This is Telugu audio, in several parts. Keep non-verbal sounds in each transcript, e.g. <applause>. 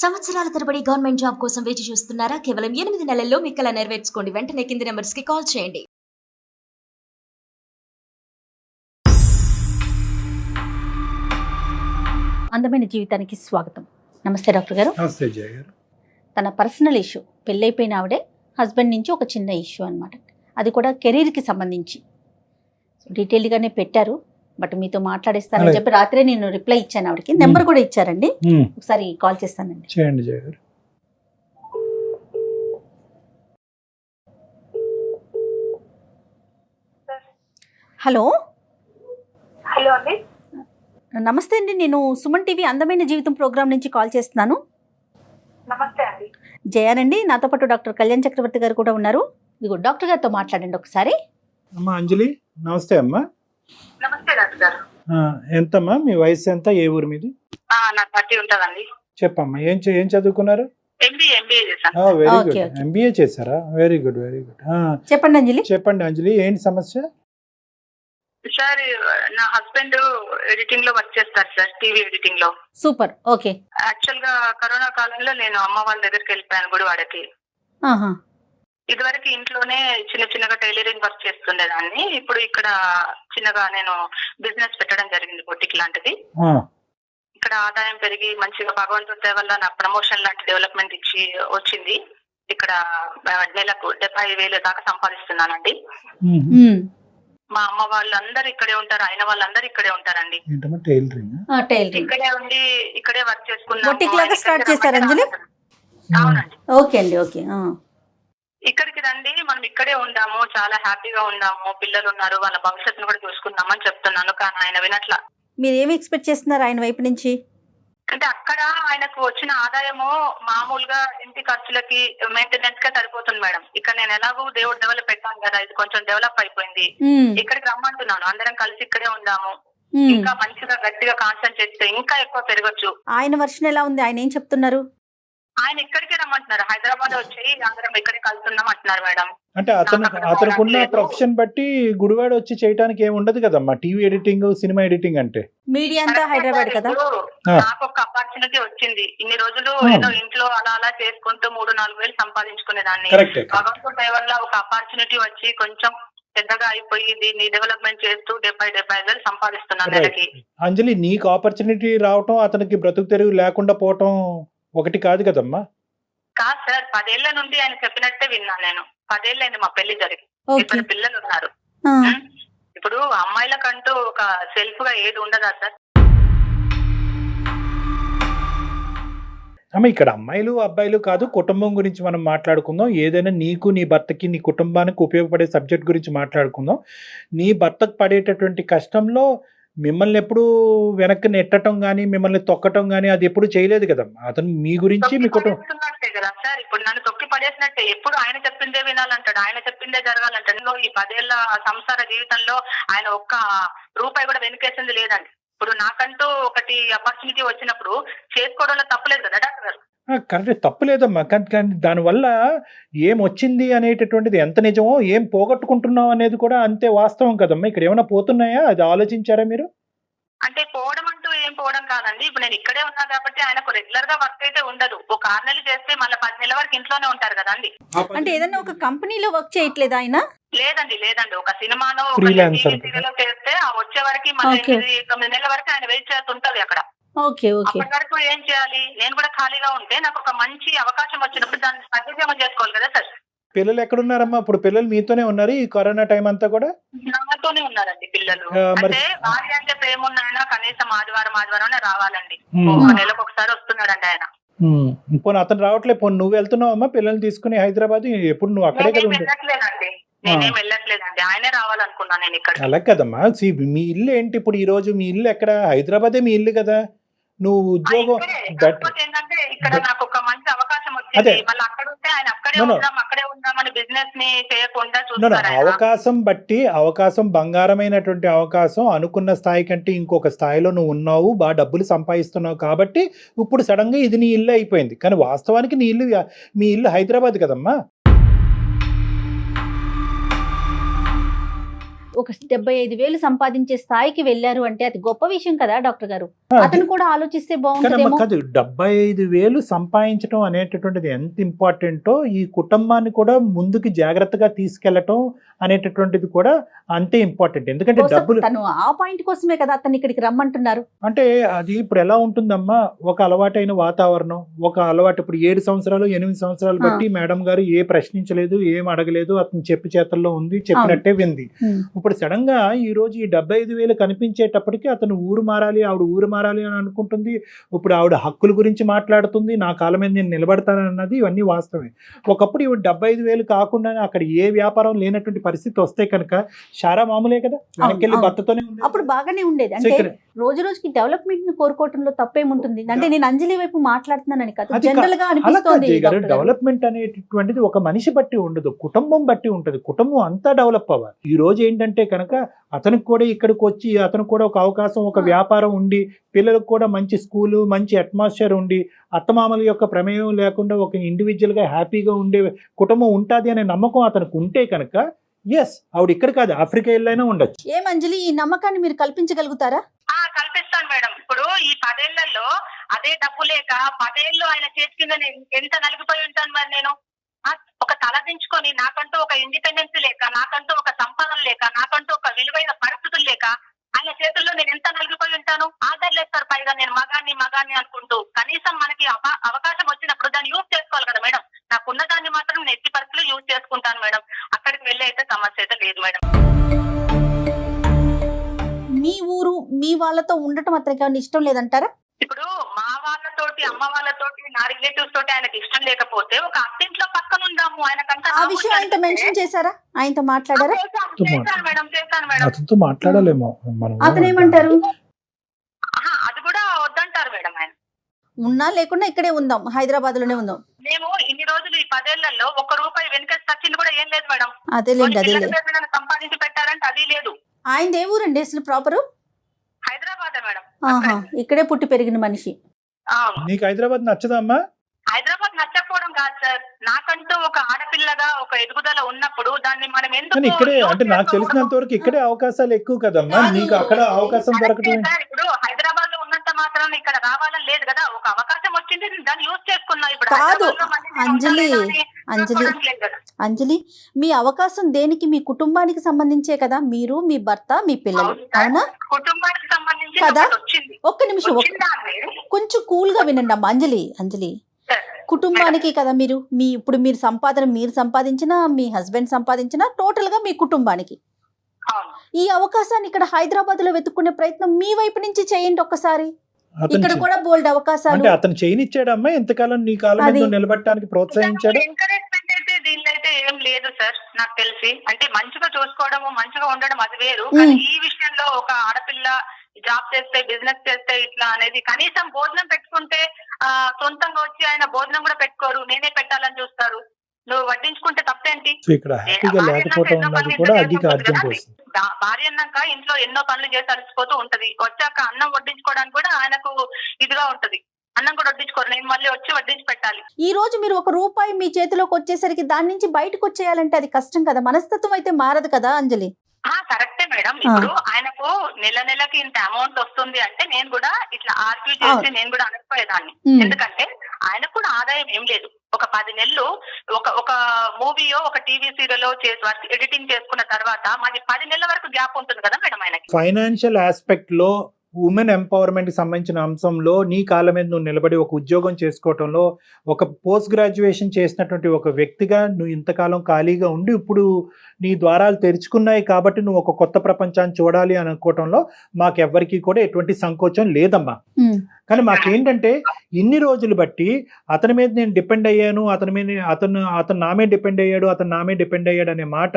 సంవత్సరాల తరబడి గవర్నమెంట్ జాబ్ కోసం వేచి చూస్తున్నారా? కేవలం ఎనిమిది నెలల్లో మీ కల నెరవేర్చుకోండి. వెంటనే కింది నెంబర్స్కి కాల్ చేయండి. అందమైన జీవితానికి స్వాగతం. నమస్తే డాక్టర్ గారు. నమస్తే జయ గారు. తన పర్సనల్ ఇష్యూ పెళ్ళైపోయిన ఆవిడే హస్బెండ్ నుంచి ఒక చిన్న ఇష్యూ అనమాట అది కూడా కెరీర్కి సంబంధించి. డీటెయిల్గానే పెట్టారు. బట్ మీతో మాట్లాడిస్తానని. చెప్పి రాత్రే నేను రిప్లై ఇచ్చాను ఆవిడకి. నెంబర్ కూడా ఇచ్చారండి. ఒకసారి కాల్ చేస్తానండి. చేయండి జయ గారు హలో? హలో అండి. నమస్తే అండి. నేను సుమన్ టీవీ అందమైన జీవితం ప్రోగ్రామ్ నుంచి కాల్ చేస్తున్నాను. నమస్తే అండి. జయానండి నాతో పాటు డాక్టర్ కళ్యాణ్ చక్రవర్తి గారు కూడా ఉన్నారు. ఇదిగో డాక్టర్ గారితో మాట్లాడండి ఒకసారి. అమ్మా అంజలి నమస్తే అమ్మా. నమస్తే డాక్టర్ గారు. ఎంతమ్మా? మీ వయసు ఎంత? ఏ ఊరు మీది? ఆ, నాకు థర్టీ ఉంటుందండి. చెప్పమ్మా ఏం ఏం చదువుకున్నారు? ఎంబీఏ ఎంబీఏ చేశాను. Very good. ఎంబీఏ చేశారా? వెరీ గుడ్ వెరీ గుడ్ చెప్పండి అంజలి. చెప్పండి అంజలి ఏంటి సమస్య? సార్ నా హస్బెండ్ ఎడిటింగ్లో వర్క్ చేస్తారు సార్ టీవీ ఎడిటింగ్లో. Super okay. యాక్చువల్గా కరోనా కాలంలో నేను అమ్మ వాళ్ళ దగ్గరికి వెళ్ళిపోయాను గుడివాడకి. ఇదివరకు ఇంట్లోనే చిన్న చిన్నగా టైలరింగ్ వర్క్ చేస్తుండేదాన్ని. ఇప్పుడు ఇక్కడ చిన్నగా నేను బిజినెస్ పెట్టడం జరిగింది బొటిక్ లాంటిది. ఇక్కడ ఆదాయం పెరిగి మంచిగా భగవంతుడి వల్ల నాకు ప్రమోషన్ లాంటి డెవలప్మెంట్ ఇచ్చి వచ్చింది. ఇక్కడ నెలకు డెబ్బై వేలు దాకా సంపాదిస్తున్నానండి. మా అమ్మ వాళ్ళందరూ ఇక్కడే ఉంటారు. ఆయన వాళ్ళందరూ ఇక్కడే ఉంటారండి. ఇక్కడే ఉండి ఇక్కడే వర్క్ చేశారా అంజలి? రావట్లేదు. అవునండి. ఓకే అండి ఓకే. ఆ. ఇక్కడికి రండి మనం ఇక్కడే ఉందాము చాలా హ్యాపీగా ఉందాము పిల్లలు ఉన్నారు వాళ్ళ భవిష్యత్తును కూడా చూసుకుందామని చెప్తున్నాను కానీ ఆయన వినట్లా. మీరు ఏమి ఎక్స్పెక్ట్ చేస్తున్నారు ఆయన వైపు నుంచి? అంటే అక్కడ ఆయనకు వచ్చిన ఆదాయము మామూలుగా ఇంటి ఖర్చులకి మెయింటెనెన్స్గా సరిపోతుంది మేడం. ఇక్కడ నేను ఎలాగో దేవుడు డెవలప్ పెట్టాను కదా ఇది కొంచెం డెవలప్ అయిపోయింది. ఇక్కడికి రమ్మంటున్నాను అందరం కలిసి ఇక్కడే ఉందాము. ఇంకా మంచిగా గట్టిగా కాన్సన్ట్రేట్ చేస్తే ఇంకా ఎక్కువ పెరగచ్చు. ఆయన వర్షన్ ఎలా ఉంది? ఆయన ఏం చెప్తున్నారు? ఆయన ఇక్కడికే రమ్మంటున్నారు? హైదరాబాద్ వచ్చి అందరం ఇక్కడే కలుస్తున్నాం అంటున్నారు మేడం. అంటే అతను అతనుకున్న. ప్రొఫెషన్ బట్టి గుడివాడ వచ్చి చేయడానికి ఏమి ఉండదు కదమ్మా. టీవీ ఎడిటింగ్ సినిమా ఎడిటింగ్ అంటే. మీడియా అంతా హైదరాబాద్ కదా. నాకు ఒక అపార్చునిటీ వచ్చింది. ఇన్ని రోజులు. ఏదో ఇంట్లో అలా అలా చేసుకుంటూ మూడు నాలుగు వేలు సంపాదించుకునేదాన్ని. భగవంతుడి దయ వల్ల ఒక అపార్చునిటీ వచ్చి కొంచెం పెద్దగా అయిపోయి దీన్ని డెవలప్మెంట్ చేస్తూ డెబ్బై డెబ్బై ఐదు వేలు సంపాదిస్తున్నాను అంజలి నీకు ఆపర్చునిటీ రావటం అతనికి బ్రతుకు తెరువు లేకుండా పోవటం ఒకటి కాదు కదమ్మా? కాదు సార్ పదేళ్ళ నుండి ఆయన చెప్పినట్టే విన్నాను నేను. పదేళ్ళైంది మా పెళ్ళి జరిగి. ఇద్దరు పిల్లలు ఉన్నారు? ఇప్పుడు అమ్మాయిలకంటూ ఒక సెల్ఫ్గా ఏది ఉండదా సార్? అమ్మ ఇక్కడ అమ్మాయిలు అబ్బాయిలు కాదు కుటుంబం గురించి మనం మాట్లాడుకుందాం. ఏదైనా నీకు నీ భర్తకి నీ కుటుంబానికి ఉపయోగపడే సబ్జెక్ట్ గురించి మాట్లాడుకుందాం. నీ భర్తకు పడేటటువంటి కష్టంలో మిమ్మల్ని ఎప్పుడు వెనక్కి నెట్టడం కానీ మిమ్మల్ని తొక్కటం కానీ అది ఎప్పుడు చేయలేదు కదమ్మా. అతను మీ గురించి మీ కుటుంబం కదా సార్. ఇప్పుడు నన్ను తొక్కి పడేసినట్టే. ఎప్పుడు ఆయన చెప్పిందే వినాలంటాడు ఆయన చెప్పిందే జరగాలంటాడు. ఈ పదేళ్ళ సంసార జీవితంలో ఆయన ఒక్క రూపాయి కూడా వెనుకేసింది లేదండి. ఇప్పుడు నాకంటూ ఒకటి ఆపర్చునిటీ వచ్చినప్పుడు చేసుకోవడంలో తప్పలేదు కదా డాక్టర్ గారు? కరెక్ట్ తప్పులేదమ్మా. కానీ కానీ దానివల్ల ఏం వచ్చింది అనేటటువంటిది ఎంత నిజమో ఏం పోగొట్టుకుంటున్నాం అనేది కూడా అంతే వాస్తవం కదమ్మా. ఇక్కడ ఏమైనా పోతున్నాయా? అది ఆలోచించారా మీరు? అంటే పోవడం అంటూ ఏం పోవడం కాదండి. ఇప్పుడు నేను ఇక్కడే ఉన్నా కాబట్టి ఆయనకు రెగ్యులర్గా వర్క్ అయితే ఉండదు. ఒక ఆరు నెలలు చేస్తే మళ్ళీ పది నెలల వరకు ఇంట్లోనే ఉంటారు కదండి. అంటే ఏదైనా ఒక కంపెనీలో వర్క్ చేయట్లేదు ఆయన? లేదండి లేదండి. ఒక సినిమానో సీరియల్ చేస్తే ఆ వచ్చే వరకు మళ్ళీ తొమ్మిది నెలల వరకు ఆయన వెయిట్ చేస్తూ ఉంటది అక్కడ. Okay okay. అప్పటి వరకు ఏం చేయాలి? నేను కూడా ఖాళీగా ఉంటే నాకు ఒక మంచి అవకాశం వచ్చినప్పుడు దాన్ని సద్వినియోగం చేసుకోవాలి కదా సార్? పిల్లలు ఎక్కడున్నారమ్మా? ఇప్పుడు పిల్లలు మీతోనే ఉన్నారు ఈ కరోనా టైం అంతా కూడా? నాతోనే ఉన్నారండి పిల్లలు. అంటే భార్య అంటే ప్రేమ ఉన్నాయన? కనీసం ఆదివారం ఆదివారం రావాలండి. ఒక నెలకు ఒకసారి వస్తున్నాడండి ఆయన. పోనీ అతను రావట్లేదు పోనీ నువ్వు వెళ్తున్నావమ్మా? పిల్లల్ని తీసుకుని హైదరాబాద్ ఎప్పుడు నువ్వు అక్కడే కదా వెళ్ళట్లేదండి. నేనేం వెళ్ళట్లేదండి. ఆయనే రావాలనుకున్నా నేను ఇక్కడ. అలా కదమ్మా. మీ ఇల్లు ఏంటి ఇప్పుడు? ఈ రోజు మీ ఇల్లు ఎక్కడ? హైదరాబాదే మీ ఇల్లు కదా. నువ్వు ఉద్యోగం బట్ కాకపోతే ఏంటంటే ఇక్కడ నాకు ఒక మంచి అవకాశం అదే. వచ్చింది మళ్ళీ అక్కడ ఉంటే ఆయన అక్కడే No, no. ఉందాం అక్కడే ఉందామని బిజినెస్ని చేయకుండా No, no, చూస్తారు ఆయన. అవకాశం బట్టి అవకాశం బంగారమైనటువంటి అవకాశం అనుకున్న స్థాయి కంటే ఇంకొక స్థాయిలో నువ్వు ఉన్నావు బాగా డబ్బులు సంపాదిస్తున్నావు కాబట్టి ఇప్పుడు సడన్గా ఇది నీ ఇల్లు అయిపోయింది కానీ వాస్తవానికి నీ ఇల్లు మీ ఇల్లు హైదరాబాద్ కదమ్మా ఒక డెబ్బై ఐదు వేలు సంపాదించే స్థాయికి వెళ్ళారు అంటే అది గొప్ప విషయం కదా డాక్టర్ గారు. అతను కూడా ఆలోచిస్తే కాదు డెబ్బై ఐదు వేలు సంపాదించడం అనేటటువంటిది ఎంత ఇంపార్టెంటో ఈ కుటుంబాన్ని కూడా ముందుకు జాగ్రత్తగా తీసుకెళ్ళటం అనేటటువంటిది కూడా అంతే ఇంపార్టెంట్ ఎందుకంటే డబ్బులు తను ఆ పాయింట్ కోసమే కదా అతను ఇక్కడికి రమ్మంటున్నారు. అంటే అది ఇప్పుడు ఎలా ఉంటుందమ్మా? ఒక అలవాటైన వాతావరణం ఒక అలవాటు ఇప్పుడు ఏడు సంవత్సరాలు ఎనిమిది సంవత్సరాలు బట్టి మేడం గారు ఏ ప్రశ్నించలేదు ఏం అడగలేదు అతను చెప్పి చేతల్లో ఉంది చెప్పినట్టే వింది. ఇప్పుడు సడన్గా ఈ రోజు ఈ డెబ్బై ఐదు వేలు కనిపించేటప్పటికి అతను ఊరు మారాలి ఆవిడ ఊరు మారాలి అని అనుకుంటుంది. ఇప్పుడు ఆవిడ హక్కుల గురించి మాట్లాడుతుంది నా కాలం మీద నేను నిలబడతానన్నది ఇవన్నీ వాస్తవమే. ఒకప్పుడు ఇవి డెబ్బై ఐదు వేలు కాకుండా అక్కడ ఏ వ్యాపారం లేనటువంటి పరిస్థితి వస్తే కనుక షారా మామూలే కదా అవును. భర్తతోనే. అప్పుడు బాగానే ఉండేది అంటే రోజు రోజుకి డెవలప్మెంట్ని కోరుకోవటంలో తప్పేముంటుంది అంటే నేను అంజలి వైపు మాట్లాడుతున్నానని కాదు జనరల్గా అనిపిస్తోంది. డెవలప్మెంట్ అనేటటువంటిది ఒక మనిషి బట్టి ఉండదు కుటుంబం బట్టి ఉంటది కుటుంబం అంతా డెవలప్ అవ్వాలి ఈ రోజు ఏంటంటే కనుక అతనికి కూడా ఇక్కడికి వచ్చి అతనికి కూడా ఒక అవకాశం ఒక. వ్యాపారం ఉండి పిల్లలకు కూడా మంచి స్కూలు మంచి అట్మాస్ఫియర్ ఉండి అత్తమామల యొక్క ప్రమేయం లేకుండా ఒక ఇండివిజువల్గా హ్యాపీగా ఉండే కుటుంబం ఉంటుంది అనే నమ్మకం అతనికి ఉంటే కనుక ఎస్ ఆవిడ ఇక్కడ కాదు ఆఫ్రికా వెళ్ళైనా ఉండొచ్చు. ఏం అంజలి ఈ నమ్మకాన్ని మీరు కల్పించగలుగుతారా? ఆ కల్పిస్తాను మేడం. ఇప్పుడు ఈ పదేళ్ళలో అదే డబ్బు లేక పదేళ్ళు ఆయన చేతి కింద నేను ఎంత నలిగిపోయి ఉంటాను మరి నేను? ఒక తలదించుకొని నాకంటూ ఒక ఇండిపెండెన్స్ లేక నాకంటూ ఒక సంపాదన లేక నాకంటూ ఒక విలువైన పరిస్థితులు లేక ఆయన చేతుల్లో నేను ఎంత నలిగిపోయి ఉంటాను? ఆదరలేస్తారు పైగా నేను మగాన్ని మగాన్ని అనుకుంటూ. కనీసం మనకి అవ- అవకాశం వచ్చినప్పుడు దాన్ని యూజ్ చేసుకోవాలి కదా మేడం. నాకున్న దాన్ని మాత్రం నేను ఎట్టి పరిస్థితులు యూజ్ చేసుకుంటాను మేడం. అక్కడికి వెళ్ళి అయితే సమస్య అయితే లేదు మేడం. మీ ఊరు మీ వాళ్ళతో ఉండటం అతనికి ఏమైనా ఇష్టం లేదంటారా? ఇప్పుడు మా వాళ్ళతోటి అమ్మ వాళ్ళతోటి నా రిలేటివ్స్ తోటి ఆయనకి ఇష్టం లేకపోతే ఒక అత్తింట్లో పక్కన ఉందాము. ఆయనకంత ఆ విషయం ఆయనతో మెన్షన్ చేశారా? ఆయనతో మాట్లాడారా? చేశాను మేడం చేశాను మేడం. అతనితో మాట్లాడాలేమో. మనం అతను ఏమంటారు? ఆహా, అది కూడా వద్దంటారు మేడం ఆయన. ఉన్నా లేకుండా ఇక్కడే ఉందాం హైదరాబాద్లోనే ఉందాం. మేము ఇన్ని రోజులు ఈ పదేళ్ళలో ఒక రూపాయి వెనుక వచ్చింది కూడా ఏం లేదు మేడం. అదేలేండి అదేలే సంపాదించి పెట్టారంటే అది లేదు. ఆయన ఏ ఊరండి అసలు ప్రాపరు? హైదరాబాద్ మేడం ఆహా ఇక్కడే పుట్టి పెరిగిన మనిషి అవును నీకు హైదరాబాద్ నచ్చదమ్మా హైదరాబాద్ నచ్చకపోవడం కాదు సార్ నాకంటూ ఒక ఆడపిల్లగా ఒక ఎదుగుదల ఉన్నప్పుడు దాన్ని మనం ఎందుకు కానీ ఇక్కడే అంటే నాకు? తెలిసినంత వరకు ఇక్కడే అవకాశాలు ఎక్కువ కదమ్మా కాదు. నీకు అక్కడ అవకాశం దొరకటం. ఇప్పుడు హైదరాబాద్ మాత్రం ఇక్కడ రావాలని లేదు కదా. ఒక అవకాశం వచ్చింది నేను దాన్ని యూజ్ చేసుకున్నా ఇప్పుడు. కాదు. అంజలి, అంజలి. అంజలి మీ అవకాశం దేనికి? మీ కుటుంబానికి సంబంధించే కదా. మీరు మీ భర్త మీ పిల్లలు. అవును కుటుంబానికి సంబంధించి కదా? ఒక్క నిమిషం? కొంచెం కూల్గా వినండి అమ్మా అంజలి అంజలి. కుటుంబానికి కదా మీరు. మీ ఇప్పుడు మీరు సంపాదన మీరు సంపాదించినా మీ హస్బెండ్ సంపాదించినా టోటల్గా మీ కుటుంబానికి. ఈ అవకాశాన్ని ఇక్కడ హైదరాబాద్లో వెతుక్కునే ప్రయత్నం మీ వైపు నుంచి చేయండి ఒక్కసారి. ఇక్కడ కూడా బోల్డ్ అవకాశాలు అంటే అతను చేయనిచ్చాడమ్మా ఎంతకాలం నీ కాలం మీద నిలబడటానికి ప్రోత్సహించాడు? ఎంకరేజ్మెంట్ అయితే దీనిలో అయితే ఏం లేదు సార్ నాకు తెలిసి. అంటే మంచిగా చూసుకోవడము మంచిగా ఉండడం అది వేరు. కానీ ఈ విషయంలో ఒక ఆడపిల్ల జాబ్ చేస్తే బిజినెస్ చేస్తే ఇట్లా అనేది కనీసం భోజనం పెట్టుకుంటే ఆ సొంతంగా వచ్చి ఆయన భోజనం కూడా పెట్టుకోరు నేనే పెట్టాలని చూస్తారు. నువ్వు వడ్డించుకుంటే తప్పేంటి? సో ఇక్కడ హ్యాపీగా భార్య లేకపోవడం అన్నాక అన్నది కూడా ఇంట్లో అర్థం చేసుకుంటుంది చేస్తుంది భా- భార్య అన్నాక ఇంట్లో ఎన్నో పనులు చేసి అలసిపోతూ ఉంటది. వచ్చాక అన్నం వడ్డించుకోవడానికి కూడా ఆయనకు ఇదిగా ఉంటది. అన్నం కూడా వడ్డించుకోరు. నేను మళ్ళీ వచ్చి వడ్డించి పెట్టాలి. ఈ రోజు మీరు ఒక రూపాయి మీ చేతిలోకి వచ్చేసరికి దాని నుంచి బయటకు వచ్చేయాలంటే అది కష్టం కదా. మనస్తత్వం అయితే మారదు కదా అంజలి? కరెక్టే మేడం. ఇప్పుడు ఆయనకు నెల నెలకి ఇంత అమౌంట్ వస్తుంది అంటే నేను కూడా ఇట్లా ఆర్గ్యూ చేసి అవును. నేను కూడా అనకపోయేదాన్ని. ఎందుకంటే ఆయనకు కూడా ఆదాయం ఏం లేదు. ఒక పది నెలలు ఒక ఒక మూవీయో ఒక టీవీ సీరియల్ చేసి ఎడిటింగ్ చేసుకున్న తర్వాత మాది పది నెలల వరకు గ్యాప్ ఉంటుంది కదా మేడం ఆయనకి. ఫైనాన్షియల్ ఆస్పెక్ట్లో ఉమెన్ ఎంపవర్మెంట్కి సంబంధించిన అంశంలో నీ కాళ్ళ మీద నువ్వు నిలబడి ఒక ఉద్యోగం చేసుకోవటంలో ఒక పోస్ట్ గ్రాడ్యుయేషన్ చేసినటువంటి ఒక వ్యక్తిగా నువ్వు ఇంతకాలం ఖాళీగా ఉండి ఇప్పుడు నీ ద్వారాలు తెరుచుకున్నాయి కాబట్టి నువ్వు ఒక కొత్త ప్రపంచాన్ని చూడాలి అని అనుకోవటంలో మాకెవ్వరికీ కూడా ఎటువంటి సంకోచం లేదమ్మా. కానీ మాకేంటంటే ఇన్ని రోజులు బట్టి అతని మీద నేను డిపెండ్ అయ్యాను అతని మీద అతను అతను నామే డిపెండ్ అయ్యాడు అతను నామే డిపెండ్ అయ్యాడు అనే మాట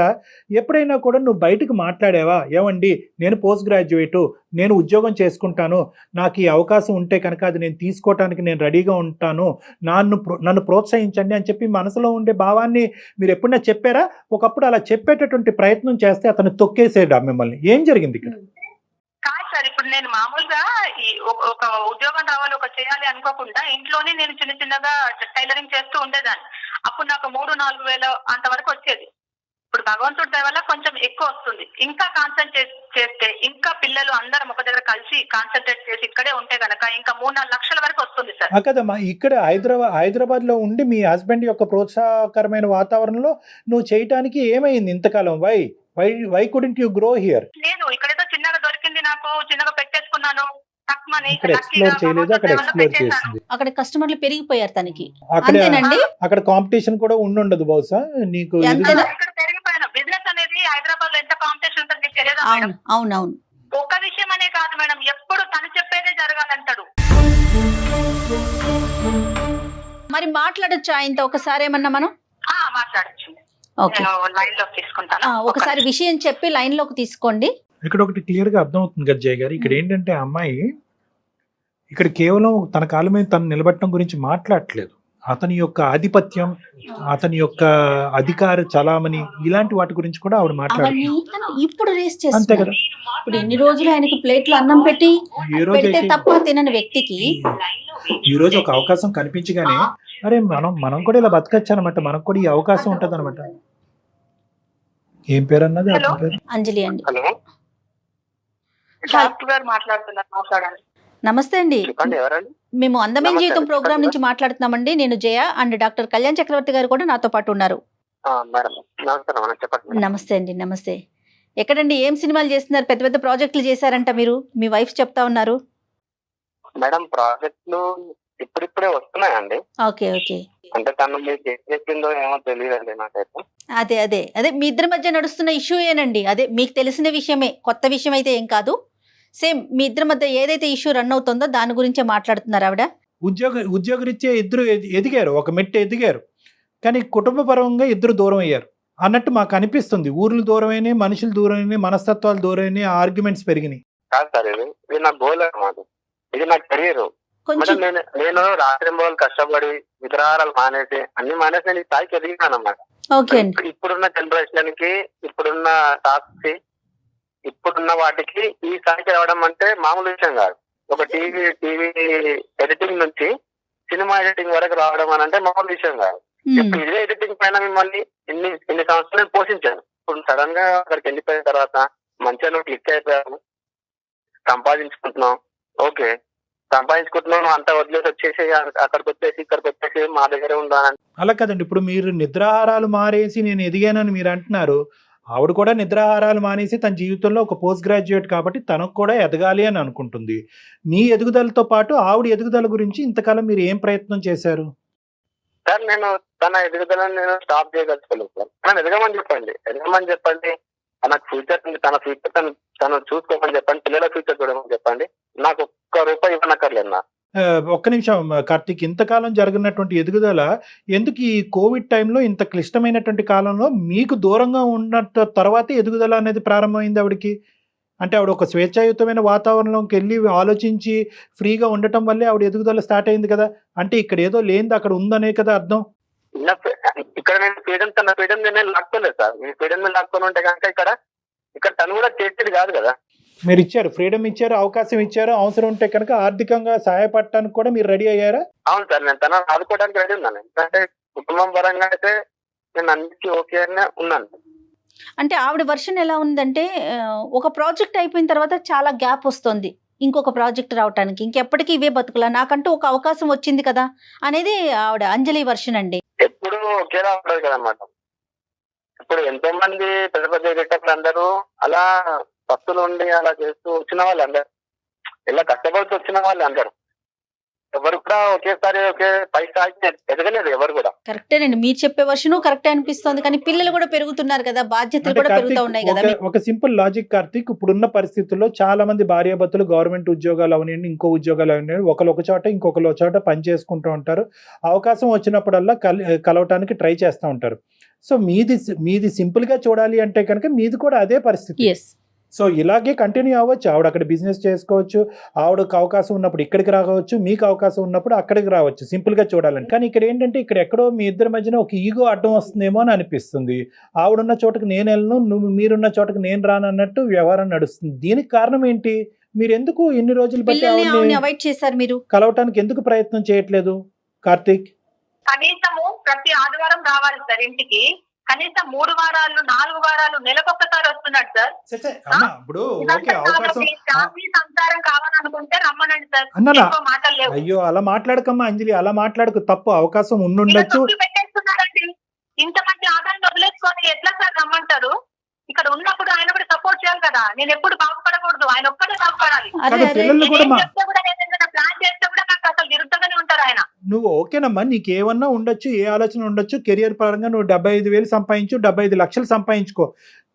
ఎప్పుడైనా కూడా నువ్వు బయటకు మాట్లాడావా? ఏమండి? నేను పోస్ట్ గ్రాడ్యుయేట్ నేను ఉద్యోగం చేసుకుంటాను నాకు ఈ అవకాశం ఉంటే కనుక అది నేను తీసుకోవటానికి నేను రెడీగా ఉంటాను నన్ను నన్ను ప్రోత్సహించండి అని చెప్పి మనసులో ఉండే భావాన్ని మీరు ఎప్పుడైనా చెప్పారా? ఒకప్పుడు అలా చెప్పేటటువంటి ప్రయత్నం చేస్తే అతను తొక్కేసేడా మిమ్మల్ని? ఏం జరిగింది ఇక్కడ? సార్ ఇప్పుడు నేను మామూలుగా ఈ ఒక- ఒక ఉద్యోగం రావాలి ఒక చేయాలి అనుకోకుండా ఇంట్లోనే నేను చిన్న చిన్నగా టైలరింగ్ చేస్తూ ఉండేదాన్ని. అప్పుడు నాకు మూడు నాలుగు వేల అంతవరకు వచ్చేది. ఇప్పుడు భగవంతుడి దయ వల్ల కొంచెం ఎక్కువ వస్తుంది. ఇంకా కాన్సన్ట్రేట్ చేస్తే ఇంకా పిల్లలు అందరం ఒక దగ్గర కలిసి కాన్సన్ట్రేట్ చేసి ఇక్కడే ఉంటే గనక ఇంకా మూడు నాలుగు లక్షల వరకు వస్తుంది సార్. కదమ్మా ఇక్కడ హైదరాబాద్ హైదరాబాద్లో ఉండి మీ హస్బెండ్ యొక్క ప్రోత్సాహకరమైన వాతావరణంలో నువ్వు చేయటానికి ఏమైంది ఇంతకాలం? Why why why couldn't you grow here నేను ఇక్కడేదో చిన్నగా దొరికింది నాకు చిన్నగా పెట్టేసుకున్నాను తక్కువని ఇక్కడ ఎక్స్ప్లోర్ చేయలేదు అక్కడ ఎక్స్ప్లోర్ చేసింది. అక్కడ కస్టమర్లు పెరిగిపోయారు తనకి. అక్కడ అంతేనండి? అక్కడ కాంపిటీషన్ కూడా ఉండుండదు బహుశా? నీకు బిజినెస్ అనేది హైదరాబాద్లో ఎంత కాంపిటీషన్ ఉంటుంది మీకు తెలియదా మేడం? అవును అవునవును. ఒక్క విషయం అనే కాదు మేడం ఎప్పుడు తను చెప్పేదే జరగాలంటాడు. మరి మాట్లాడొచ్చు ఆయనతో ఒకసారి ఏమన్నా మనం? ఆ మాట్లాడచ్చు. ఓకే. నేను లైన్లో తీసుకుంటాను. ఆ, ఒకసారి విషయం చెప్పి లైన్లోకి తీసుకోండి. ఇక్కడ ఒకటి క్లియర్గా అర్థం అవుతుంది కదా జయ్ గారు. ఇక్కడ ఏంటంటే ఆ అమ్మాయి ఇక్కడ కేవలం తన కాళ్ళ మీద తను నిలబెట్టడం గురించి మాట్లాడట్లేదు. అతని యొక్క ఆధిపత్యం అతని యొక్క అధికార చలామణి ఇలాంటి వాటి గురించి కూడా ఆవిడ తను ఇప్పుడు రేస్ అంతే కదా. ఇప్పుడు ఎన్ని రోజులు ఆయనకి ప్లేట్లు అన్నం పెట్టి పెడితే తప్ప తినని వ్యక్తికి ఈ రోజు ఒక అవకాశం కనిపించగానే అరే మనం మనం కూడా ఇలా బతకచ్చు అనమాట మనకు కూడా ఈ అవకాశం ఉంటది అనమాట ఏం పేరు? అన్నది అంజలి అండి. హలో. <laughs> డాక్టర్ గారు మాట్లాడుతున్నారు మాట్లాడండి. నమస్తే అండి. మేము అందమైన జీవితం ప్రోగ్రామ్. నుంచి మాట్లాడుతున్నామండి. నేను జయ అండ్ డాక్టర్ కళ్యాణ్ చక్రవర్తి గారు కూడా నాతో పాటు ఉన్నారు. నమస్తే అండి నమస్తే. ఎక్కడండి? ఏం సినిమాలు చేస్తున్నారు? పెద్ద పెద్ద ప్రాజెక్టులు చేశారంట మీరు? మీ వైఫ్ చెప్తా ఉన్నారు. మేడం ప్రాజెక్టులు ఇప్పుడిప్పుడే వస్తున్నాయండి. Okay okay. అంటే తను చెప్పిందో ఏమో తెలియదండి నాకైతే. అదే అదే. అదే మీ ఇద్దరి మధ్య నడుస్తున్న ఇష్యూ ఏనండి. అదే మీకు తెలిసిన విషయమే. కొత్త విషయం అయితే ఏం కాదు. సేమ్ మీ ఇద్దరి మధ్య ఏదైతే ఇష్యూ రన్ అవుతుందో దాని గురించే మాట్లాడుతున్నారు ఆవిడ? ఉద్యోగ ఉద్యోగరీత్యా ఇద్దరు ఎది- ఎదిగారు ఒక మెట్టు ఎదిగారు. కానీ కుటుంబ పరంగా ఇద్దరు దూరం అయ్యారు. అన్నట్టు మాకు అనిపిస్తుంది. ఊర్లు దూరమైనాయి మనుషులు దూరమైనాయి మనస్తత్వాలు దూరమైనాయి ఆర్గ్యుమెంట్స్ పెరిగినాయి. కాదు సార్ ఇది ఇది నా గోల్ ఇది నా కెరీర్. నేను నేను రాత్రి రోజులు కష్టపడి విగ్రహాలు మానేసి అన్ని మానేసి నేను స్థాయికి ఎదిగినాను అన్నమాట ఓకే అండి. ఇప్పుడున్న జనరేషన్కి ఇప్పుడున్న టాస్క్కి ఇప్పుడున్న వాటికి ఈ స్థాయికి రావడం అంటే మామూలు విషయం కాదు. ఒక టీవీ టీవీ ఎడిటింగ్ నుంచి సినిమా ఎడిటింగ్ వరకు రావడం అని అంటే మామూలు విషయం కాదు. ఇప్పుడు ఇదే ఎడిటింగ్ పైన మిమ్మల్ని ఇన్ని ఇన్ని సంవత్సరాలు నేను పోషించాను. ఇప్పుడు సడన్గా అక్కడికి వెళ్ళిపోయిన తర్వాత మంచిగా నువ్వు క్లిక్ అయిపోయావు. సంపాదించుకుంటున్నావు. ఓకే. సంపాదించుకుంటున్నావు నువ్వు అంతా వదిలేసి వచ్చేసి అక్కడికి వచ్చేసి ఇక్కడికి వచ్చేసి మా దగ్గరే ఉండాలని అలా కదండి. ఇప్పుడు మీరు నిద్రాహారాలు మారేసి నేను ఎదిగానని మీరు అంటున్నారు. ఆవిడ కూడా నిద్రాహారాలు మానేసి తన జీవితంలో ఒక పోస్ట్ గ్రాడ్యుయేట్ కాబట్టి తనకు కూడా ఎదగాలి అని అనుకుంటుంది. మీ ఎదుగుదలతో పాటు ఆవిడ ఎదుగుదల గురించి ఇంతకాలం మీరు ఏం ప్రయత్నం చేశారు? సార్ నేను తన ఎదుగుదలను నేను స్టాప్ చేయదలుచుకోలేదు సార్. నన్ను ఎదగమని చెప్పండి. ఎదగమని చెప్పండి. తన ఫ్యూచర్ తన ఫ్యూచర్ తను తను చూసుకోమని చెప్పండి. పిల్లల ఫ్యూచర్ చూడమని చెప్పండి. నాకు ఒక్క రూపాయి ఇవ్వనక్కర్లేదు నా. ఒక్క నిమిషం కార్తీక్. ఇంతకాలం జరిగినటువంటి ఎదుగుదల ఎందుకు ఈ కోవిడ్ టైంలో ఇంత క్లిష్టమైనటువంటి కాలంలో మీకు దూరంగా ఉన్న తర్వాతే ఎదుగుదల అనేది ప్రారంభమైంది ఆవిడకి? అంటే ఆవిడ ఒక స్వేచ్ఛాయుతమైన వాతావరణంలోకి వెళ్ళి ఆలోచించి ఫ్రీగా ఉండటం వల్లే ఆవిడ ఎదుగుదల స్టార్ట్ అయింది కదా? అంటే ఇక్కడ ఏదో లేనిది అక్కడ ఉందనే కదా అర్థం? ఇక్కడ నేను ఫ్రీడమ్ తన ఫ్రీడమ్ నేను లాక్కోలేదు సార్. మీ ఫ్రీడమ్ లాక్కొని ఉంటే కనుక ఇక్కడ ఇక్కడ తను కూడా చేసేది కాదు కదా? మీరు ఇచ్చారు ఫ్రీడమ్ ఇచ్చారు అవకాశం ఇచ్చారు అవసరం ఉంటే కనుక ఆర్థికంగా సహాయపడటానికి కూడా మీరు రెడీ అయ్యారా? అవును సార్ నేను తన ఆదుకోవడానికి రెడీ ఉన్నాను. ఎందుకంటే కుటుంబం పరంగా అయితే నేను అన్నిటికీ ఓకే అనే ఉన్నాను. అంటే ఆవిడ వర్షన్ ఎలా ఉందంటే ఒక ప్రాజెక్ట్ అయిపోయిన తర్వాత చాలా గ్యాప్ వస్తుంది ఇంకొక ప్రాజెక్ట్ రావటానికి. ఇంకెప్పటికీ ఇవే బతుకులా? నాకంటూ ఒక అవకాశం వచ్చింది కదా అనేది ఆవిడ అంజలి వర్షన్ అండి. ఎప్పుడు ఒకేలా ఉండదు కదనమాట ఇప్పుడు ఎంతో మంది పెద్ద పెద్ద అందరూ అలా భక్తులు ఉండి అలా చేస్తూ వచ్చిన వాళ్ళు అందరు. ఇలా కష్టపడుతూ వచ్చిన వాళ్ళు అందరు. ఎవరు కూడా ఒకేసారి ఒకే పై స్థాయికి ఎదగలేదు ఎవరు కూడా. కరెక్టేనండి మీరు చెప్పే వర్షను కరెక్టే అనిపిస్తోంది. కానీ పిల్లలు కూడా పెరుగుతున్నారు కదా. బాధ్యతలు కూడా పెరుగుతూ ఉన్నాయి కదా. ఒక- సింపుల్ లాజిక్ కార్తీక్. ఇప్పుడున్న పరిస్థితుల్లో చాలా మంది భార్యాభర్తలు గవర్నమెంట్ ఉద్యోగాలు అవనివ్వండి ఇంకో ఉద్యోగాలు అవనివ్వండి ఒకరు ఒక చోట ఇంకొకరు ఒక చోట పని చేసుకుంటూ ఉంటారు. అవకాశం వచ్చినప్పుడల్లా కల కలవటానికి ట్రై చేస్తూ ఉంటారు. సో మీది మీది సింపుల్గా చూడాలి అంటే కనుక మీది కూడా అదే పరిస్థితి. ఎస్ సో ఇలాగే కంటిన్యూ అవ్వచ్చు. ఆవిడ అక్కడ బిజినెస్ చేసుకోవచ్చు. ఆవిడకు అవకాశం ఉన్నప్పుడు ఇక్కడికి రావచ్చు. మీకు అవకాశం ఉన్నప్పుడు అక్కడికి రావచ్చు. సింపుల్గా చూడాలని కానీ ఇక్కడ ఏంటంటే ఇక్కడ ఎక్కడో మీ ఇద్దరి మధ్యన ఒక ఈగో అడ్డం వస్తుందేమో అని అనిపిస్తుంది. ఆవిడున్న చోటకి నేను వెళ్ళను. నువ్వు మీరున్న చోటకి నేను రాను అన్నట్టు వ్యవహారం నడుస్తుంది. దీనికి కారణం ఏంటి? మీరు ఎందుకు ఇన్ని రోజులు బట్టి అవాయిడ్ చేశారు మీరు? కలవటానికి ఎందుకు ప్రయత్నం చేయట్లేదు? కార్తీక్? కనీసము ప్రతి ఆదివారం రావాలి సార్ ఇంటికి. కనీసం మూడు వారాలు నాలుగు వారాలు నెలకొకసారి వస్తున్నాడు సార్. ఇప్పుడు ఓకే అవకాశం ఫ్యామిలీ సంసారం కావాలనుకుంటే రమ్మనండి సార్. అన్నలా ఎక్కువ మాటలు లేవు. అయ్యో అలా మాట్లాడకమ్మా అంజలి అలా మాట్లాడకు తప్పు అవకాశం ఉండుండొచ్చు. పెట్టేస్తున్నారండి. ఇంత మంచి ఆదాయం వదిలేసుకొని ఎట్లా సార్ రమ్మంటారు? ఇక్కడ ఉన్నప్పుడు ఆయన కూడా సపోర్ట్ చేయాలి కదా. నేను ఎప్పుడు బాగుపడకూడదు. ఆయన ఒక్కడే బాగుపడాలి. చెప్తే కూడా నేను ఏదైనా ప్లాన్ చేస్తే కూడా నాకు అసలు విరుద్ధంగానే ఉంటారు ఆయన. నువ్వు ఓకేనమ్మా నీకేమన్నా ఉండొచ్చు ఏ ఆలోచన ఉండొచ్చు కెరియర్ పరంగా నువ్వు డెబ్బై ఐదు వేలు సంపాదించు డెబ్బై ఐదు లక్షలు సంపాదించుకో.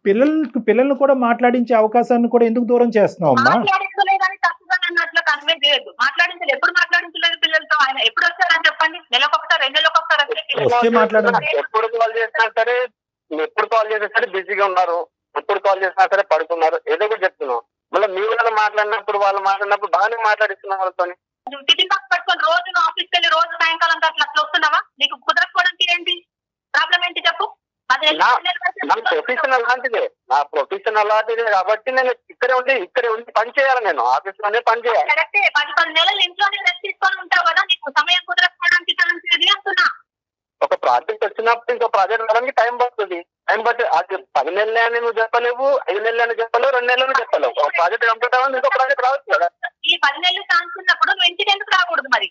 పిల్లలకు పిల్లల్ని కూడా మాట్లాడించే అవకాశాన్ని కూడా ఎందుకు దూరం చేస్తున్నావు అమ్మా? మాట్లాడించలేదని తప్పుగా నన్ను అట్లా కన్వే చేయదు మాట్లాడించలేదు. ఎప్పుడు మాట్లాడించలేదు పిల్లలతో ఆయన? ఎప్పుడు వచ్చారని చెప్పండి? నెలకొకసారి రెండు పిల్లలు. వస్తే మాట్లాడండి. ఎప్పుడు కాల్ చేసినా సరే ఎప్పుడు కాల్ చేసినా సరే బిజీగా ఉన్నారు. ఎప్పుడు కాల్ చేసినా సరే పడుకున్నారు. ఏదో ఒకటి చెప్తున్నాం మళ్ళీ మీ వాళ్ళు మాట్లాడినప్పుడు వాళ్ళు మాట్లాడినప్పుడు బాగానే మాట్లాడిస్తున్నాం వాళ్ళతో నువ్వు టిఫిన్ బాక్స్ పట్టుకొని రోజు నువ్వు ఆఫీస్కి వెళ్ళి రోజు సాయంకాలం అట్లా అట్లా వస్తున్నావా? నీకు కుదరకపోవడానికి ఏంటి? ప్రాబ్లం ఏంటి చెప్పు? నా నా ప్రొఫెషన్ అలాంటిదే. నా ప్రొఫెషన్ అలాంటిదే కాబట్టి నేను ఇక్కడే ఉండి ఇక్కడే ఉండి పని చేయాలి నేను. ఆఫీస్లోనే పని చేయాలి. పది పది నెలలు ఇంట్లోనే రెస్ట్ తీసుకొని ఉంటావు కదా నీకు సమయం కుదరకపోవడానికి అంటున్నా. ఒక ప్రాజెక్ట్ వచ్చినప్పుడు ఇంకో ప్రాజెక్ట్ రావడానికి టైం పడుతుంది. టైం పట్టి అది పది నెలలే అని నువ్వు చెప్పలేవు ఐదు నెలలు అని చెప్పలేవు రెండు నెలలు అని చెప్పలేవు. ఒక ప్రాజెక్ట్ కంప్లీట్ అవ్వాలి ఇంకో ప్రాజెక్ట్ రావచ్చు కదా. ఈ పది నెలలు ఛాన్స్ ఉన్నప్పుడు నువ్వు ఇంటికి ఎందుకు రాకూడదు మరి.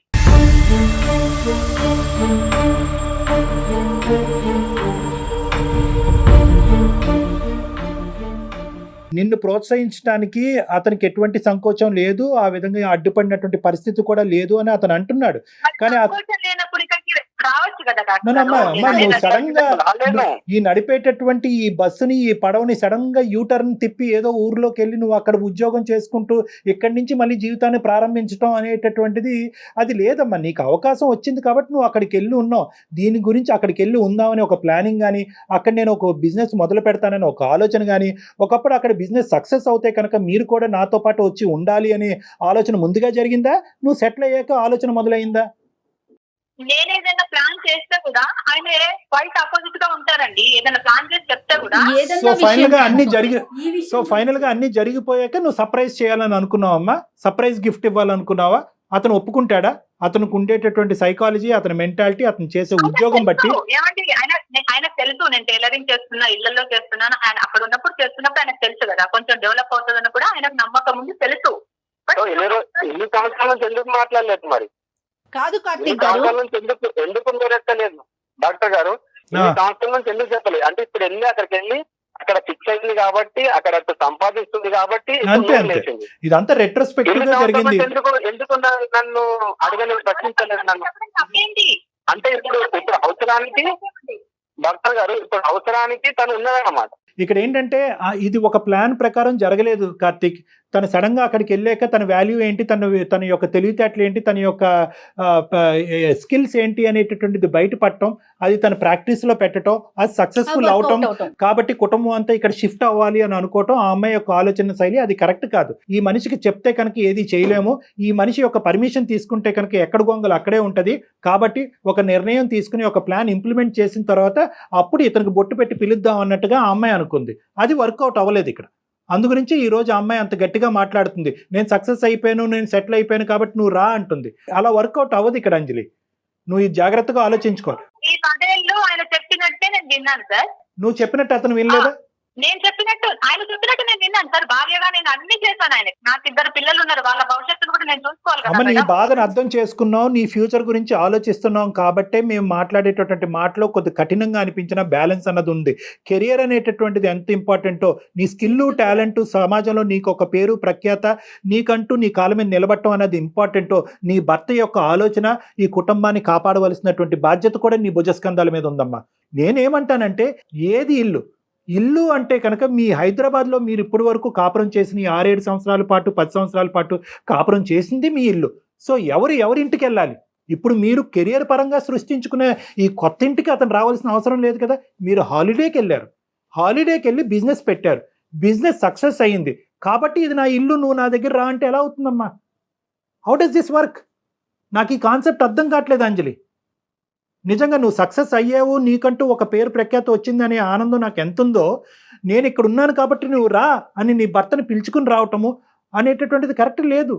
నిన్ను ప్రోత్సహించడానికి అతనికి ఎటువంటి సంకోచం లేదు ఆ విధంగా అడ్డుపడినటువంటి పరిస్థితి కూడా లేదు అని అతను అంటున్నాడు. కానీ ఆ- సంకోచం లేనప్పుడు ఇక్కడికి రావచ్చు కదా డాక్టర్. సడన్గా ఈ నడిపేటటువంటి ఈ బస్సుని ఈ పడవని సడన్గా యూటర్న్ తిప్పి ఏదో ఊర్లోకి వెళ్ళి నువ్వు అక్కడ ఉద్యోగం చేసుకుంటూ ఇక్కడి నుంచి మళ్ళీ జీవితాన్ని ప్రారంభించడం అనేటటువంటిది అది లేదమ్మా. నీకు అవకాశం వచ్చింది కాబట్టి నువ్వు అక్కడికి వెళ్ళి ఉన్నావు. దీని గురించి అక్కడికి వెళ్ళి ఉందామని ఒక ప్లానింగ్ కానీ అక్కడ నేను ఒక బిజినెస్ మొదలు పెడతానని ఒక ఆలోచన కానీ ఒకప్పుడు అక్కడ బిజినెస్ సక్సెస్ అవుతే కనుక మీరు కూడా నాతో పాటు వచ్చి ఉండాలి అనే ఆలోచన ముందుగా జరిగిందా? నువ్వు సెటిల్ అయ్యాక ఆలోచన మొదలైందా? నేను ఏదైనా ప్లాన్ చేస్తే కూడా ఆయన క్వైట్ అపోజిట్గా ఉంటారండి. ఏదైనా ప్లాన్ చేసి చెప్తే కూడా సో ఫైనల్గా అన్ని జరిగి సో ఫైనల్గా అన్ని జరిగిపోయాక నువ్వు సర్ప్రైజ్ చేయాలని అనుకున్నావమ్మా? Surprise gift ఇవ్వాలనుకున్నావా? అతను ఒప్పుకుంటాడా? అతనికి ఉండేటటువంటి సైకాలజీ అతని మెంటాలిటీ అతను చేసే ఉద్యోగం బట్టి. ఏమండి ఆయన ఆయనకు తెలుసు నేను టైలరింగ్ చేస్తున్నా ఇళ్ళలో చేస్తున్నాను ఆయన అక్కడ ఉన్నప్పుడు చేస్తున్నప్పుడు ఆయనకు తెలుసు కదా. కొంచెం డెవలప్ అవుతుందని కూడా ఆయనకు నమ్మకం ఉంది తెలుసు. సో ఎన్ని సంవత్సరాల ఎందుకు మాట్లాడలేదు మరి? కాదు కార్తీక్ గారు. ఎందుకు ఎందుకు నోరెత్తలేదు? డాక్టర్ గారు. సంవత్సరాల నుంచి ఎందుకు చెప్పలేదు అంటే ఇప్పుడు వెళ్ళి అక్కడికి వెళ్ళి అక్కడ ఫిక్స్ అయింది కాబట్టి అక్కడ సంపాదిస్తుంది కాబట్టి అంతే, అంతే. ఇదంతా రెట్రోస్పెక్టివ్గా జరిగింది. ఎందుకు ఎందుకు నన్ను- అడగలేదు ప్రశ్నించలేదు నన్ను? అంటే ఇప్పుడు ఇప్పుడు అవసరానికి డాక్టర్ గారు ఇప్పుడు అవసరానికి తను ఉన్నదన్నమాట. ఇక్కడ ఏంటంటే ఇది ఒక ప్లాన్ ప్రకారం జరగలేదు కార్తీక్. తను సడన్గా అక్కడికి వెళ్ళాక తన వాల్యూ ఏంటి తన తన యొక్క తెలివితేటలు ఏంటి తన యొక్క స్కిల్స్ ఏంటి అనేటటువంటిది బయటపడటం అది తన ప్రాక్టీస్లో పెట్టడం అది సక్సెస్ఫుల్ అవటం. కాబట్టి కుటుంబం అంతా ఇక్కడ షిఫ్ట్ అవ్వాలి అని అనుకోవటం ఆ అమ్మాయి యొక్క ఆలోచన శైలి అది కరెక్ట్ కాదు. ఈ మనిషికి చెప్తే కనుక ఏది చేయలేము. ఈ మనిషి యొక్క పర్మిషన్ తీసుకుంటే కనుక ఎక్కడ గొంగలు అక్కడే ఉంటది. కాబట్టి ఒక నిర్ణయం తీసుకుని ఒక ప్లాన్ ఇంప్లిమెంట్ చేసిన తర్వాత అప్పుడు ఇతనికి బొట్టు పెట్టి పిలుద్దాం అన్నట్టుగా ఆ అమ్మాయి అనుకుంది. అది వర్కౌట్ అవ్వలేదు ఇక్కడ. అందు గురించి ఈ రోజు ఆ అమ్మాయి అంత గట్టిగా మాట్లాడుతుంది. నేను సక్సెస్ అయిపోయాను నేను సెటిల్ అయిపోయాను కాబట్టి నువ్వు రా అంటుంది. అలా వర్కౌట్ అవ్వదు ఇక్కడ అంజలి. నువ్వు ఇది జాగ్రత్తగా ఆలోచించుకో. ఈ పదేళ్ళు ఆయన చెప్పినట్టే నేను విన్నాను సార్. నువ్వు చెప్పినట్టు అతను వినలేదా? నేను చెప్పినట్టు ఆయన చెప్పినట్టు నేను విన్నాను సార్. భార్యగా నేను అన్ని చేశాను ఆయన నాకు ఇద్దరు పిల్లలు ఉన్నారు వాళ్ళ భవిష్యత్తును కూడా నేను చూసుకోవాలి అమ్మ నీ. బాధను అర్థం చేసుకున్నావు నీ ఫ్యూచర్ గురించి ఆలోచిస్తున్నాం కాబట్టే మేము మాట్లాడేటటువంటి మాటలో కొద్ది కఠినంగా అనిపించిన బ్యాలెన్స్ అన్నది ఉంది కెరియర్ అనేటటువంటిది ఎంత ఇంపార్టెంటో నీ స్కిల్ <laughs> టాలెంట్ సమాజంలో నీకు ఒక పేరు ప్రఖ్యాత నీకంటూ నీ కాలం మీద నిలబడటం అనేది ఇంపార్టెంటో నీ భర్త యొక్క ఆలోచన ఈ కుటుంబాన్ని కాపాడవలసినటువంటి బాధ్యత కూడా నీ భుజస్కంధాల మీద ఉందమ్మా నేనేమంటానంటే ఏది ఇల్లు ఇల్లు అంటే కనుక మీ హైదరాబాద్లో మీరు ఇప్పటి వరకు కాపురం చేసిన ఆరేడు సంవత్సరాల పాటు పది సంవత్సరాల పాటు కాపురం చేసింది మీ ఇల్లు. సో ఎవరు ఎవరి ఇంటికి వెళ్ళాలి? ఇప్పుడు మీరు కెరియర్ పరంగా సృష్టించుకునే ఈ కొత్త ఇంటికి అతను రావాల్సిన అవసరం లేదు కదా? మీరు హాలిడేకి వెళ్ళారు. హాలిడేకి వెళ్ళి బిజినెస్ పెట్టారు. బిజినెస్ సక్సెస్ అయ్యింది కాబట్టి ఇది నా ఇల్లు నువ్వు నా దగ్గర రా అంటే ఎలా అవుతుందమ్మా? హౌ డస్ దిస్ వర్క్ నాకు ఈ కాన్సెప్ట్ అర్థం కావట్లేదు అంజలి. నిజంగా నువ్వు సక్సెస్ అయ్యావు నీకంటూ ఒక పేరు ప్రఖ్యాత వచ్చిందనే ఆనందం నాకు ఎంతుందో నేను ఇక్కడ ఉన్నాను కాబట్టి నువ్వు రా అని నీ భర్తని పిలుచుకుని రావటము అనేటటువంటిది కరెక్ట్ లేదు.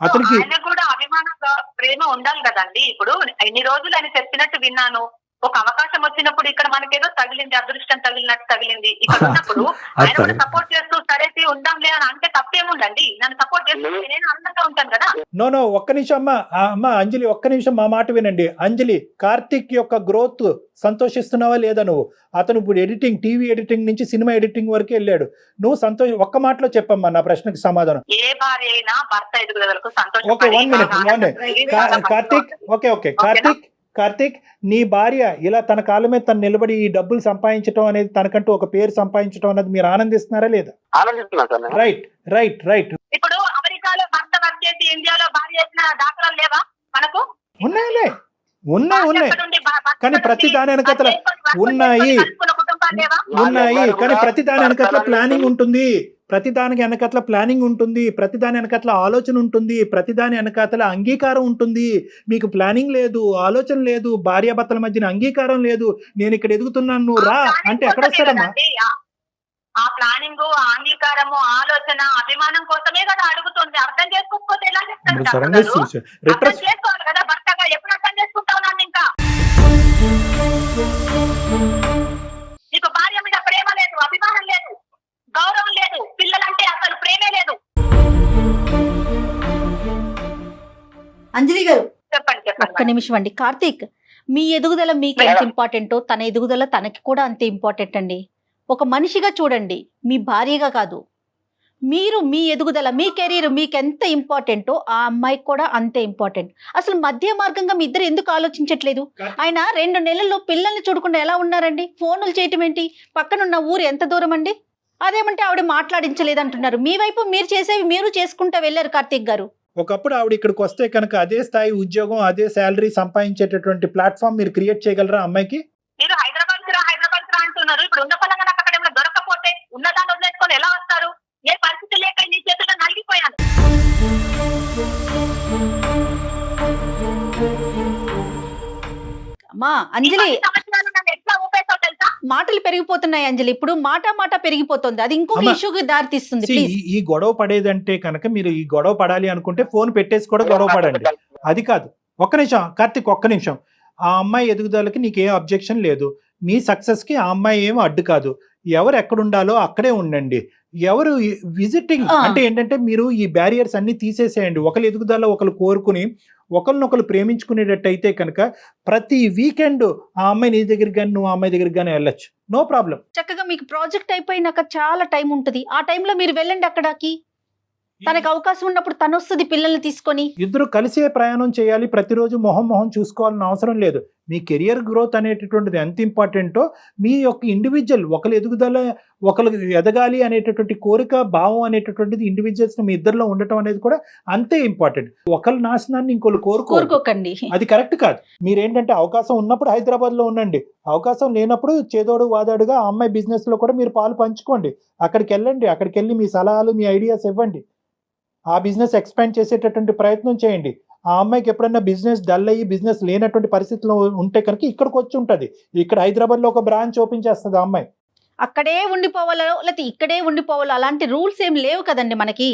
అతనికి కూడా అభిమానంగా ప్రేమ ఉండాలి కదండి. ఇప్పుడు ఇన్ని రోజులు ఆయన చెప్పినట్టు విన్నాను. ఒక అవకాశం వచ్చినప్పుడు ఇక్కడ మనకేదో తగిలింది అదృష్టం తగిలినట్టు తగిలింది. ఇక్కడ <laughs> ఉన్నప్పుడు ఆయన కూడా. సపోర్ట్ చేస్తూ సరే ఉందాంలే అని అంటే తప్పేముందండి? నన్ను సపోర్ట్ చేస్తూ నేను అందంగా ఉంటాను కదా? నో నో ఒక్క నిమిషం అమ్మా అమ్మా అంజలి ఒక్క నిమిషం మా మాట వినండి. అంజలి కార్తిక్ యొక్క గ్రోత్ సంతోషిస్తున్నావా లేదా నువ్వు? అతను ఇప్పుడు ఎడిటింగ్ టీవీ ఎడిటింగ్ నుంచి సినిమా ఎడిటింగ్ వరకు వెళ్ళాడు. నువ్వు సంతోష ఒక్క మాటలో చెప్పమ్మా నా ప్రశ్నకి సమాధానం. ఏ భార్య అయినా భర్త ఎదుగుదలకు okay one minute one Karthik okay okay Karthik Karthik నీ భార్య ఇలా తన కాళ్ళ మీద తను నిలబడి ఈ డబ్బులు సంపాదించడం అనేది తనకంటూ ఒక పేరు సంపాదించడం అనేది మీరు ఆనందిస్తున్నారా లేదా? ఆనందిస్తున్నా సార్ నేను. Right right right. ఇప్పుడు అమెరికాలో భర్త వర్క్ చేసి ఇండియాలో భార్య చేసిన దాఖలాలు లేవా మనకు? ఉన్నాయిలే. ఉన్నాయి ఉన్నాయి. ఎక్కడ నుండి భ- భర్త కానీ ప్రతి దాని వెనకతల భర్త చేసుకొని వర్క్ ఉన్నాయి. చేసుకొని కలుపుకున్న కుటుంబాలు లేవా? ఉన్నాయి కానీ ప్రతి దాని వెనకట్ల ప్లానింగ్ ఉంటుంది. ప్రతి దానికి వెనకట్ల ప్లానింగ్ ఉంటుంది ప్రతి దాని వెనకట్ల ఆలోచన ఉంటుంది ప్రతి దాని వెనకట్ల అంగీకారం ఉంటుంది. మీకు ప్లానింగ్ లేదు ఆలోచన లేదు భార్యాభర్తల మధ్యన అంగీకారం లేదు. నేను ఇక్కడ ఎదుగుతున్నాను రా అంటే ఎక్కడ వస్తాడమ్మా. ఆ- ప్లానింగ్ ఆ అంగీకారము ఆలోచన అభిమానం కోసమే కదా అడుగుతుంది. అర్థం చేసుకోకపోతే ఎలా చెప్తారు అంజలి గారు. చెప్పండి ఒక్క నిమిషం అండి. కార్తీక్ మీ ఎదుగుదల మీకు ఎంత ఇంపార్టెంటో తన ఎదుగుదల తనకి కూడా అంతే ఇంపార్టెంట్ అండి. ఒక మనిషిగా చూడండి. మీ భార్యగా కాదు. మీరు మీ ఎదుగుదల మీ కెరీర్ మీకు ఎంత ఇంపార్టెంటో ఆ అమ్మాయికి కూడా అంతే ఇంపార్టెంట్ అసలు మధ్య మార్గంగా మీ ఇద్దరు ఎందుకు ఆలోచించట్లేదు? ఆయన రెండు నెలల్లో పిల్లల్ని చూడకుండా ఎలా ఉన్నారండి? ఫోన్లు చేయటం ఏంటి? పక్కనున్న ఊరు ఎంత దూరం అండి? అదేమంటే ఆవిడ మాట్లాడించలేదు అంటున్నారు మీ వైపు మీరు చేసేవి మీరు చేసుకుంటూ వెళ్ళారు కార్తీక్ గారు. ఒకప్పుడు ఆవిడ ఇక్కడికి వస్తే కనుక అదే స్థాయి ఉద్యోగం అదే శాలరీ సంపాదించేటటువంటి ప్లాట్ఫామ్ మీరు క్రియేట్ చేయగలరా అమ్మాయికి? మీరు హైదరాబాద్ రా హైదరాబాద్ రా అంటున్నారు. ఇప్పుడు ఉన్న పలంగా నాకు అక్కడ ఏమైనా దొరకపోతే ఉన్నదాన్ని వదిలేసుకొని ఎలా వస్తారు? ఏ పరిస్థితి లేక నీ చేతుల్లో నలిగిపోయాను. అమ్మా అంజలి. సంవత్సరాలు నన్ను మాటలు పెరిగిపోతున్నాయి అంజలి. ఇప్పుడు మాట మాట పెరిగిపోతుంది. అది ఇంకొక అమ్మా, ఇష్యూకి దారి తీస్తుంది ఈ- ఈ గొడవ పడేదంటే కనుక మీరు ఈ గొడవ పడాలి అనుకుంటే ఫోన్ పెట్టేసి కూడా గొడవ పడండి. అది కాదు. ఒక్క నిమిషం కార్తిక్ ఒక్క నిమిషం. ఆ అమ్మాయి ఎదుగుదలకి నీకేం అబ్జెక్షన్ లేదు. మీ సక్సెస్కి ఆ అమ్మాయి ఏం అడ్డు కాదు. ఎవరు ఎక్కడ ఉండాలో అక్కడే ఉండండి. ఎవరు విజిటింగ్. అంటే ఏంటంటే మీరు ఈ బ్యారియర్స్ అన్ని తీసేసేయండి. ఒకరు ఎదుగుదల ఒకరు కోరుకుని ఒకరినొకరు ప్రేమించుకునేటట్టయితే కనుక ప్రతి వీకెండ్ ఆ అమ్మాయి నీ దగ్గరికి కానీ నువ్వు ఆ అమ్మాయి దగ్గరికి కానీ వెళ్ళొచ్చు. No problem. చక్కగా మీకు ప్రాజెక్ట్ అయిపోయినాక చాలా టైం ఉంటుంది. ఆ టైంలో మీరు వెళ్ళండి అక్కడికి. తనకు అవకాశం ఉన్నప్పుడు తను వస్తుంది పిల్లల్ని తీసుకొని. ఇద్దరు కలిసే ప్రయాణం చేయాలి ప్రతిరోజు మొహం మొహం చూసుకోవాలని అవసరం లేదు. మీ కెరియర్ గ్రోత్ అనేటటువంటిది ఎంత ఇంపార్టెంటో మీ యొక్క ఇండివిజువల్ ఒకరు ఎదుగుదల ఒకరు ఎదగాలి అనేటటువంటి కోరిక భావం అనేటటువంటిది ఇండివిజువల్స్ మీ ఇద్దరిలో ఉండటం అనేది కూడా అంతే ఇంపార్టెంట్. ఒకరి నాశనాన్ని ఇంకొకరు కోరుకో కోరుకోకండి. అది కరెక్ట్ కాదు. మీరేంటంటే అవకాశం ఉన్నప్పుడు హైదరాబాద్లో ఉండండి. అవకాశం లేనప్పుడు చేదోడు వాదాడుగా ఆ అమ్మాయి బిజినెస్లో కూడా మీరు పాలు పంచుకోండి. అక్కడికి వెళ్ళండి అక్కడికి వెళ్ళి మీ సలహాలు మీ ఐడియాస్ ఇవ్వండి. ఆ బిజినెస్ ఎక్స్పాండ్ చేసేటటువంటి ప్రయత్నం చేయండి. ఆ అమ్మాయికి ఎప్పుడన్నా బిజినెస్ డల్ అయ్యి బిజినెస్ లేనటువంటి పరిస్థితిలో ఉంటే కనుక ఇక్కడికి వచ్చి ఉంటుంది. ఇక్కడ హైదరాబాద్లో ఒక బ్రాంచ్ ఓపెన్ చేస్తుంది ఆ అమ్మాయి. అక్కడే ఉండిపోవాలో లేకపోతే ఇక్కడే ఉండిపోవాలో అలాంటి రూల్స్ ఏం లేవు కదండి మనకి.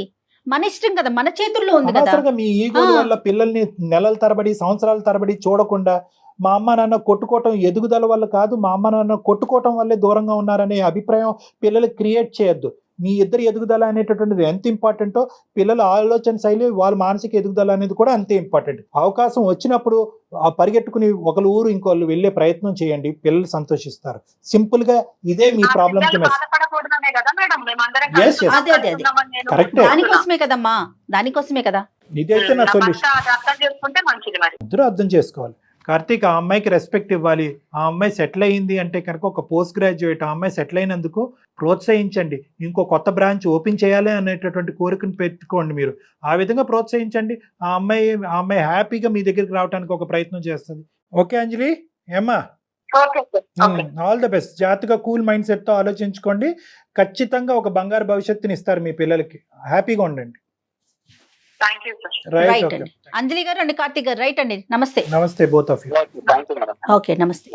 మన ఇష్టం కదా మన చేతుల్లో ఉంది కదా. మీ ఈగో. వల్ల పిల్లల్ని నెలల తరబడి సంవత్సరాల తరబడి చూడకుండా మా అమ్మ నాన్న కొట్టుకోవటం ఎదుగుదల వల్ల కాదు మా అమ్మ నాన్న కొట్టుకోవటం వల్లే దూరంగా ఉన్నారనే అభిప్రాయం పిల్లలు క్రియేట్ చేయొద్దు. మీ ఇద్దరి ఎదుగుదల అనేటటువంటిది ఎంత ఇంపార్టెంటో పిల్లల ఆలోచన శైలి వాళ్ళ మానసిక ఎదుగుదల అనేది కూడా అంతే ఇంపార్టెంట్ అవకాశం వచ్చినప్పుడు ఆ పరిగెట్టుకుని ఒకరు ఊరు ఇంకోళ్ళు వెళ్ళే ప్రయత్నం చేయండి పిల్లలు సంతోషిస్తారు. సింపుల్గా ఇదే మీ ప్రాబ్లం కి పిల్లలు మెసేజ్ బాధపడకూడదనే కదా మేడం? మేమందరం Yes, కలిసి yes. అదే, అదే, అదే. ఉన్నామని నేను Correct. దానికోసమే కదమ్మా దానికోసమే కదా. ఇదైతే నా సొల్యూషన్ అర్థం చేసుకోవాలి. కార్తీక్ ఆ అమ్మాయికి రెస్పెక్ట్ ఇవ్వాలి. ఆ అమ్మాయి సెటిల్ అయింది అంటే కనుక ఒక పోస్ట్ గ్రాడ్యుయేట్ ఆ అమ్మాయి సెటిల్ అయినందుకు ప్రోత్సహించండి. ఇంకో కొత్త బ్రాంచ్ ఓపెన్ చేయాలి అనేటటువంటి కోరికను పెట్టుకోండి మీరు. ఆ విధంగా ప్రోత్సహించండి. ఆ అమ్మాయి ఆ అమ్మాయి హ్యాపీగా మీ దగ్గరికి రావడానికి ఒక ప్రయత్నం చేస్తుంది. ఓకే అంజలి? ఏమ్మా? ఆల్ ద బెస్ట్ జాగ్రత్తగా కూల్ మైండ్ సెట్తో ఆలోచించుకోండి. ఖచ్చితంగా ఒక బంగారు భవిష్యత్తుని ఇస్తారు మీ పిల్లలకి. హ్యాపీగా ఉండండి. రైట్ అండి. అంజలి గారు అండి కార్తీక్ గారు రైట్ అండి. నమస్తే. నమస్తే బోత్ ఆఫ్ యూ ఓకే నమస్తే.